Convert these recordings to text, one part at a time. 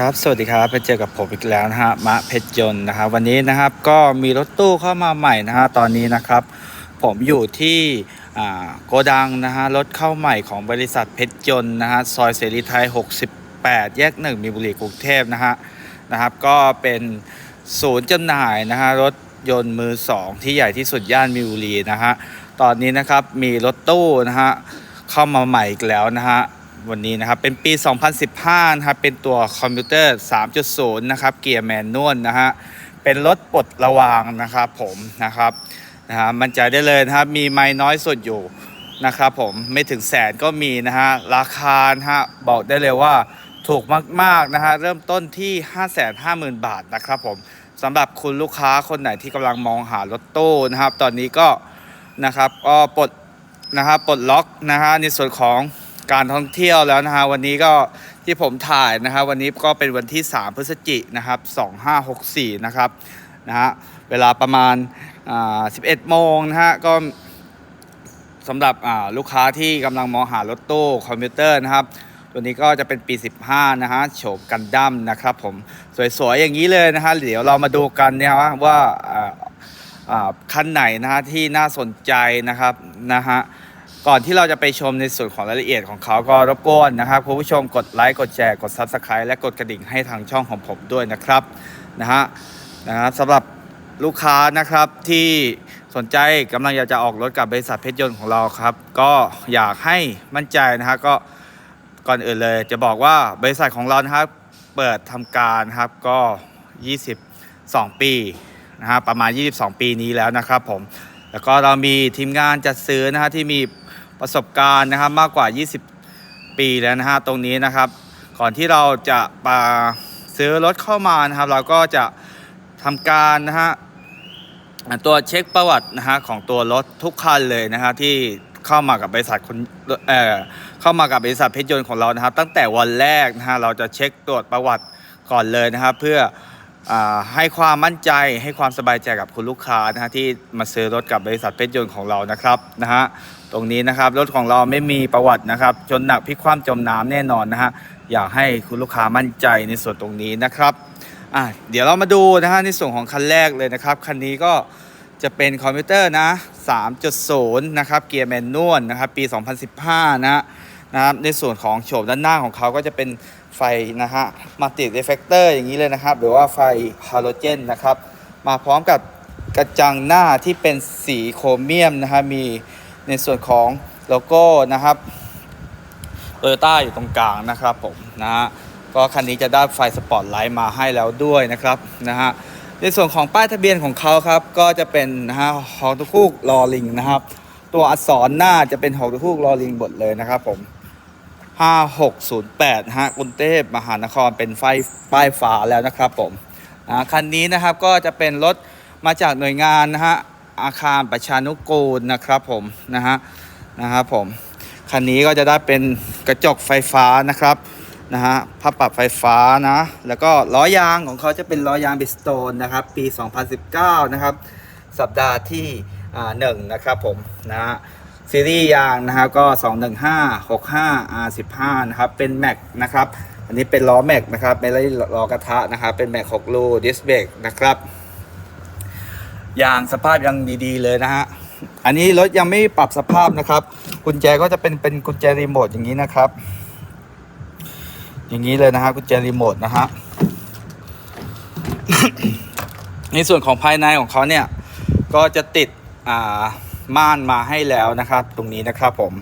ครับสวัสดีครับไปเจอกับผมอีกแล้วนะฮะมะเพชรยนต์นะครับวันนี้นะครับก็มีรถตู้เข้ามาใหม่นะฮะตอนนี้นะครับ ผมอยู่ที่โกดังนะฮะรถเข้าใหม่ของบริษัทเพชรยนต์นะฮะซอยเสรีไทย 68 แยกหนึ่งมีบุรีกรุงเทพนะฮะนะครับก็เป็นศูนย์จำหน่ายนะฮะรถยนต์มือสองที่ใหญ่ที่สุดย่านมีบุรีนะฮะตอนนี้นะครับมีรถตู้นะฮะเข้ามาใหม่อีกแล้วนะฮะ วันนี้นะครับ เป็นปี 2015 นะครับ เป็นตัวคอมพิวเตอร์ 3.0 นะครับ เกียร์แมนนวลนะฮะ เป็นรถปลดระวางนะครับผมนะครับนะฮะมั่นใจได้เลยนะครับ มีไม่น้อยสุดอยู่นะครับผม ไม่ถึงแสนก็มีนะฮะ ราคาฮะบอกได้เลยว่าถูกมากๆนะฮะ เริ่มต้นที่ 550,000 บาทนะครับผมสำหรับคุณลูกค้าคนไหนที่กำลังมองหารถตู้นะครับ ตอนนี้ก็นะครับก็ปลดนะครับปลดล็อกนะฮะในส่วนของ การท่องเที่ยวแล้วนะฮะวันนี้ก็ที่ผมถ่ายนะฮะวันนี้ก็เป็นวันที่ 3 พฤศจิกนะครับ2564 นะครับนะฮะเวลาประมาณ11 โมงนะฮะก็สำหรับลูกค้าที่กำลังมองหารถตู้คอมพิวเตอร์นะครับ ตัวนี้ก็จะเป็นปี 15 นะฮะโฉมกันดั้มนะครับผมสวยๆ อย่างนี้เลยนะฮะเดี๋ยวเรามาดูกันนะว่าอ่าอ่าคันไหนนะฮะที่น่าสนใจนะครับนะฮะ ก่อนที่เราจะไปชมในส่วนของรายละเอียดของเขาก็รบกวนนะครับคุณผู้ชมกดไลค์กดแชร์กด Subscribe และกดกระดิ่งให้ทางช่องของผมด้วยนะครับนะฮะนะครับสำหรับลูกค้านะครับที่สนใจกำลังอยากจะออกรถกับบริษัทเพชรยนต์ของเราครับ ก็อยากให้มั่นใจนะฮะก็ก่อนอื่นเลย จะบอกว่าบริษัทของเรานะครับเปิดทำการครับก็ 22 ปีนะฮะประมาณ 22 ปีนี้แล้วนะครับผมแล้วก็เรามีทีมงานจัดซื้อนะฮะที่มี ประสบการณ์นะครับมากกว่า 20 ปีแล้วนะฮะตรงนี้นะครับ ก่อนที่เราจะมาซื้อรถเข้ามานะครับ เราก็จะทำการนะฮะตัวเช็คประวัตินะฮะของตัวรถทุกคันเลยนะฮะที่เข้ามากับบริษัทคนเอ่อเข้ามากับบริษัทเพชรยนต์ของเรานะครับ ตั้งแต่วันแรกนะฮะเราจะเช็คตรวจประวัติก่อนเลยนะครับ เพื่อให้ความมั่นใจให้ความสบายใจกับคุณลูกค้านะฮะที่มาซื้อรถกับบริษัทเพชรยนต์ของเรานะครับนะฮะ ตรงนี้นะครับ รถของเราไม่มีประวัตินะครับ จนหนักพลิกคว่ำจมน้ำแน่นอนนะฮะอยากให้คุณลูกค้ามั่นใจในส่วนตรงนี้นะครับอะเดี๋ยวเรามาดูนะฮะในส่วนของคันแรกเลยนะครับ คันนี้ก็จะเป็นคอมพิวเตอร์นะ 3.0 นะครับเกียร์แมนนวลนะครับปี 2015 นะฮะนะครับในส่วนของโฉมด้านหน้าของเขาก็จะเป็นไฟนะฮะมัลติเรฟเฟกเตอร์อย่างนี้เลยนะครับ หรือว่าไฟฮาโลเจนนะครับ มาพร้อมกับกระจังหน้าที่เป็นสีโครเมียมนะฮะมี ในส่วนของโลโก้นะครับโตโยต้าอยู่ตรงกลางนะครับผมนะฮะก็คันนี้จะได้ไฟสปอตไลท์มาให้แล้วด้วยนะครับนะฮะในส่วนของป้ายทะเบียนของเขาครับ ก็จะเป็นนะฮะฮอตุคูกลอลิงนะครับ ตัวอักษรหน้าจะเป็นฮอตุคูกลอลิงหมดเลยนะครับผม5608ฮะกรุงเทพมหานครเป็นไฟป้ายฟ้าแล้วนะครับผมคันนี้นะครับก็จะเป็นรถมาจากหน่วยงานนะฮะ อาคารประชานุกูลนะครับผมนะฮะนะครับผมคันนี้ก็จะได้เป็นกระจกไฟฟ้านะครับนะฮะพับปรับไฟฟ้านะ แล้วก็ล้อยางของเขาจะเป็นล้อยางบิสโตนนะครับ ปี 2019 นะครับ สัปดาห์ที่อ่าหนึ่งนะครับผมนะฮะซีรีส์ยางนะครับก็ 215 65 R15 นะครับเป็นแม็กนะครับ อันนี้เป็นล้อแม็กนะครับไม่ได้ล้อกระทะนะครับเป็นแม็ก6รูดิสเบรกนะครับ ยางสภาพยังดีๆเลยนะฮะ อันนี้รถยังไม่ปรับสภาพนะครับ กุญแจก็จะเป็นเป็นกุญแจรีโมทอย่างนี้นะครับ อย่างนี้เลยนะฮะกุญแจรีโมทนะฮะ ในส่วนของภายในของเขาเนี่ย ก็จะติดอ่าม่านมาให้แล้วนะครับ ตรงนี้นะครับผม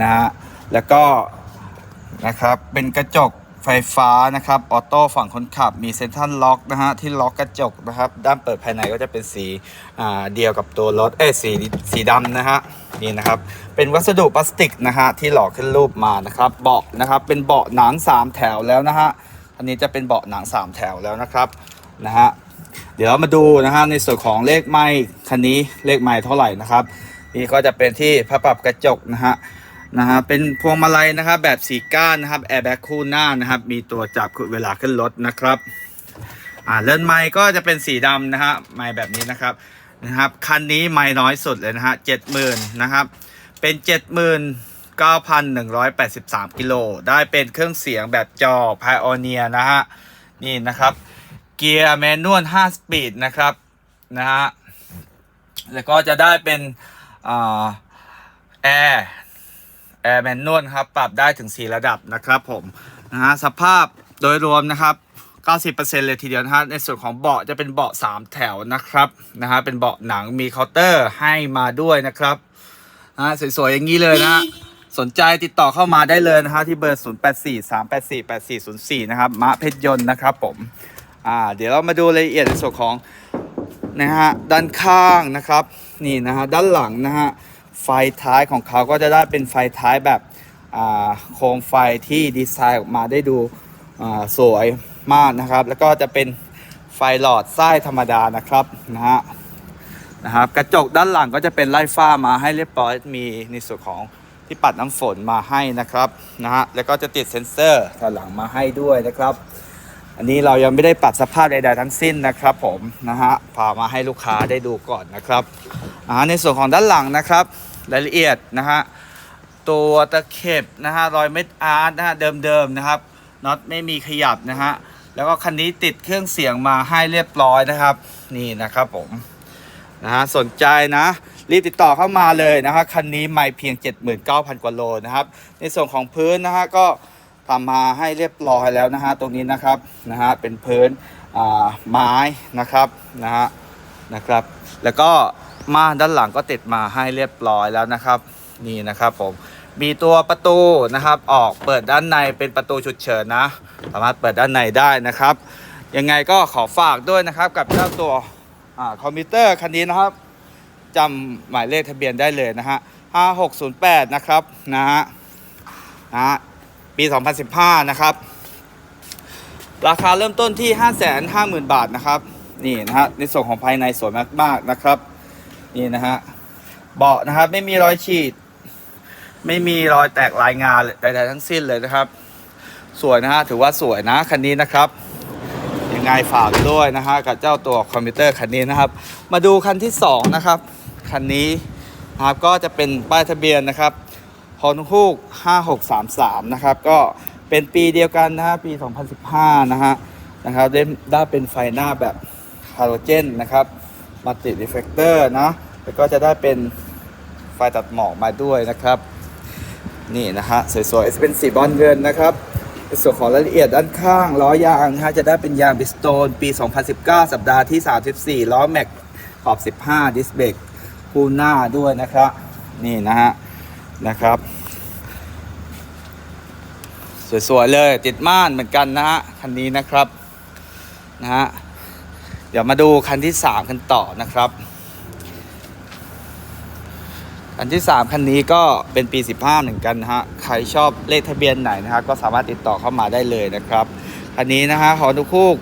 นะฮะแล้วก็นะครับเป็นกระจก ไฟฟ้านะครับออโต้ฝั่งคนขับมีเซ็นทรัลล็อกนะฮะที่ล็อกกระจกนะครับด้านเปิดภายในก็จะเป็นสีเดียวกับตัวรถเอ้สีสีดำนะฮะนี่นะครับเป็นวัสดุพลาสติกนะฮะที่หล่อขึ้นรูปมานะครับเบาะนะครับเป็นเบาะหนังสามแถวแล้วนะฮะอันนี้จะเป็นเบาะหนังสามแถวแล้วนะครับนะฮะเดี๋ยวมาดูนะฮะในส่วนของเลขไม้คันนี้เลขไม้เท่าไหร่นะครับนี่ก็จะเป็นที่พับปรับกระจกนะฮะ นะฮะเป็นพวงมาลัยนะครับแบบสีก้านนะครับแอร์แบ็คคู่หน้านะครับ มีตัวจับเวลาขึ้นรถนะครับอ่าเลนไม้ก็จะเป็นสีดำนะฮะไม้แบบนี้นะครับนะครับคันนี้ไม้น้อยสุดเลยนะฮะเจ็ดหมื่นนะครับเป็นเจ็ดหมื่น19,183กิโลได้เป็นเครื่องเสียงแบบจอ Pioneer นะฮะนี่นะครับเกียร์แมนนวล5สปีดนะครับนะฮะแล้วก็จะได้เป็นอ่าแอร์ แอร์แมนนวลครับ ปรับได้ถึง 4 ระดับนะครับผมนะฮะสภาพโดยรวมนะครับ 90%เลยทีเดียวนะฮะในส่วนของเบาะจะเป็นเบาะ 3 แถวนะครับนะฮะเป็นเบาะหนังมีเคาน์เตอร์ให้มาด้วยนะครับนะฮะสวยๆอย่างนี้เลยนะฮะสนใจติดต่อเข้ามาได้เลยนะฮะที่เบอร์ 0843848404 นะครับมะเพชรยนต์นะครับผมอ่าเดี๋ยวเรามาดูรายละเอียดในส่วนของนะฮะด้านข้างนะครับ นี่นะฮะด้านหลังนะฮะ ไฟท้ายของเขาก็จะได้เป็นไฟท้ายแบบอ่าโคมไฟที่ดีไซน์ออกมาได้ดูสวยมากนะครับ แล้วก็จะเป็นไฟหลอดไส้ธรรมดานะครับนะฮะนะครับกระจกด้านหลังก็จะเป็นไล่ฟ้ามาให้เรียบร้อยมีในส่วนของที่ปัดน้ำฝนมาให้นะครับนะฮะแล้วก็จะติดเซ็นเซอร์ด้านหลังมาให้ด้วยนะครับ อันนี้เรายังไม่ได้ปรับสภาพใดๆทั้งสิ้นนะครับ ผมนะฮะพามาให้ลูกค้าได้ดูก่อนนะครับอ่าในส่วนของด้านหลังนะครับ รายละเอียดนะฮะตัวตะเข็บนะฮะรอยเม็ดอาร์ตนะฮะเดิมๆนะครับน็อตไม่มีขยับนะฮะแล้วก็คันนี้ติดเครื่องเสียงมาให้เรียบร้อยนะครับ นี่นะครับผมนะฮะสนใจนะรีบติดต่อเข้ามาเลยนะฮะคันนี้ไม่เพียง 79,000 กว่าโลนะครับ ในส่วนของพื้นนะฮะก็ทำมาให้เรียบร้อยแล้วนะฮะตรงนี้นะครับนะฮะเป็นพื้นอ่าไม้นะครับนะฮะนะครับ แล้วก็ ม่านด้านหลังก็ติดมาให้เรียบร้อยแล้วนะครับ นี่นะครับผมมีตัวประตูนะครับออกเปิดด้านในเป็นประตูฉุกเฉินนะ สามารถเปิดด้านในได้นะครับ ยังไงก็ขอฝากด้วยนะครับกับเจ้าตัวอคอมพิวเตอร์คันนี้นะครับจำหมายเลขทะเบียนได้เลยนะฮะ5608 นะครับนะฮะนะฮะปี 2015 นะครับ ราคาเริ่มต้นที่ 550,000 บาทนะครับ นี่นะฮะในส่วนของภายในสวยมาก ๆ นะครับ นี่นะฮะเบาะนะครับไม่มีรอยฉีด ไม่มีรอยแตกลายงานใดๆทั้งสิ้นเลยนะครับ สวยนะฮะถือว่าสวยนะคันนี้นะครับยังไงฝากด้วยนะฮะกับเจ้าตัวคอมพิวเตอร์คันนี้นะครับ มาดูคันที่สองนะครับคันนี้นะครับก็จะเป็นป้ายทะเบียนนะครับฮอนฮูก5633 นะครับ ก็เป็นปีเดียวกันนะฮะปี 2015 นะฮะนะครับได้ได้เป็นไฟหน้าแบบฮาโลเจนนะครับ มัลติรีเฟกเตอร์นะแล้วก็จะได้เป็นไฟตัดหมอกมาด้วยนะครับ นี่นะฮะสวยๆเป็นสีบอลเงินนะครับส่วนของรายละเอียดด้านข้างล้อยางนะฮะจะได้เป็นยางบิสโตนปี 2019 สัปดาห์ที่ 34 ล้อแม็กขอบ 15 ดิสเบรกคู่หน้าด้วยนะครับ นี่นะฮะนะครับ สวยๆเลยติดม่านเหมือนกันนะฮะคันนี้นะครับนะฮะ เดี๋ยวมาดูคันที่3กันต่อนะครับ คันที่3คันนี้ก็เป็นปี 15 เหมือนกันนะฮะ ใครชอบเลขทะเบียนไหนนะฮะก็สามารถติดต่อเข้ามาได้เลยนะครับ คันนี้นะฮะฮอนุคูก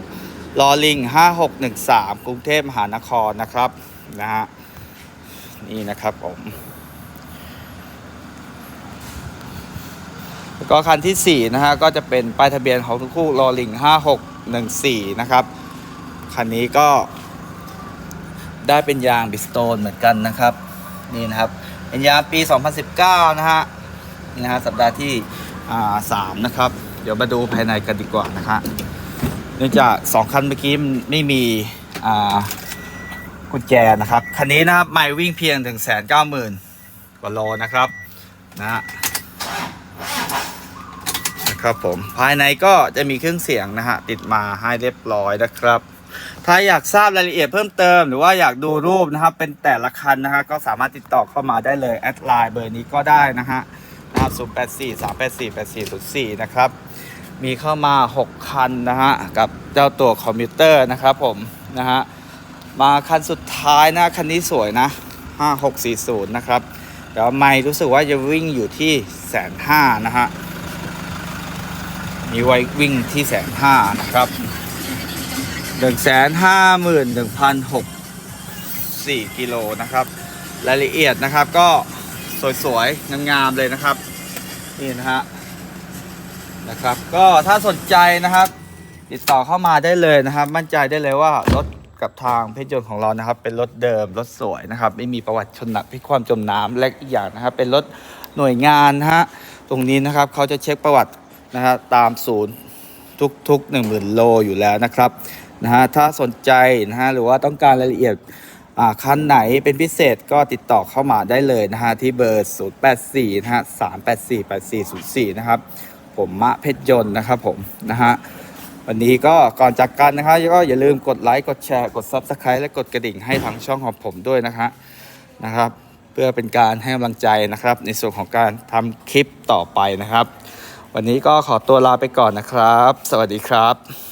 ลอลิง 5613 กรุงเทพมหานครนะครับนะฮะนี่นะครับผมแล้วก็คันที่ 4 นะฮะ ก็จะเป็นป้ายทะเบียนของทุกคู่ลอลิง 5614 นะครับ คันนี้ก็ได้เป็นยางบิสโตนเหมือนกันนะครับ นี่นะครับ เป็นยางปี 2019 นะฮะนี่นะฮะสัปดาห์ที่อ่า3นะครับ เดี๋ยวมาดูภายในกันดีกว่านะฮะเนื่องจาก2คันเมื่อกี้ไม่มีกุญแจนะครับ คันนี้นะครับไม่วิ่งเพียง190,000กว่าโลนะครับนะนะครับผมภายในก็จะมีเครื่องเสียงนะฮะติดมาให้เรียบร้อยนะครับ ถ้าอยากทราบรายละเอียดเพิ่มเติม หรือว่าอยากดูรูปนะครับ เป็นแต่ละคันนะฮะก็สามารถติดต่อเข้ามาได้เลยแอดไลน์เบอร์นี้ก็ได้นะฮะนะครับ0 8 4 3 8 4 8 4 0 4นะครับ มีเข้ามา 6 คันนะฮะ กับเจ้าตัวคอมพิวเตอร์นะครับผมนะฮะ มาคันสุดท้ายนะ คันนี้สวยนะ 5640 นะครับเดี๋ยวไม่รู้สึกว่าจะวิ่งอยู่ที่แสนห้านะฮะ มีไว้วิ่งที่แสนห้านะครับ หนึ่งแสนห้าหมื่นหนึ่งพันหกสี่กิโลนะครับ รายละเอียดนะครับก็สวยๆงามๆเลยนะครับ นี่นะฮะนะครับ ก็ถ้าสนใจนะครับ ติดต่อเข้ามาได้เลยนะครับ มั่นใจได้เลยว่ารถกับทางเพชรยนต์ของเรานะครับ เป็นรถเดิมรถสวยนะครับ ไม่มีประวัติชนหนักพิความจมน้ำและอีกอย่างนะครับ เป็นรถหน่วยงานนะฮะตรงนี้นะครับเขาจะเช็คประวัตินะฮะตามศูนย์ทุกๆ1 0,000โลอยู่แล้วนะครับ นะฮะถ้าสนใจนะฮะหรือว่าต้องการรายละเอียดคันไหนเป็นพิเศษก็ติดต่อเข้ามาได้เลยนะฮะที่เบอร์ 084 นะฮะ 384 8404 นะครับ ผมมะเพชรยนต์นะครับผมนะฮะวันนี้ก็ก่อนจากกันนะครับก็อย่าลืมกดไลค์กดแชร์กด Subscribe และกดกระดิ่งให้ทางช่องของผมด้วยนะฮะนะครับ เพื่อเป็นการให้กำลังใจนะครับ ในส่วนของการทำคลิปต่อไปนะครับ วันนี้ก็ขอตัวลาไปก่อนนะครับ สวัสดีครับ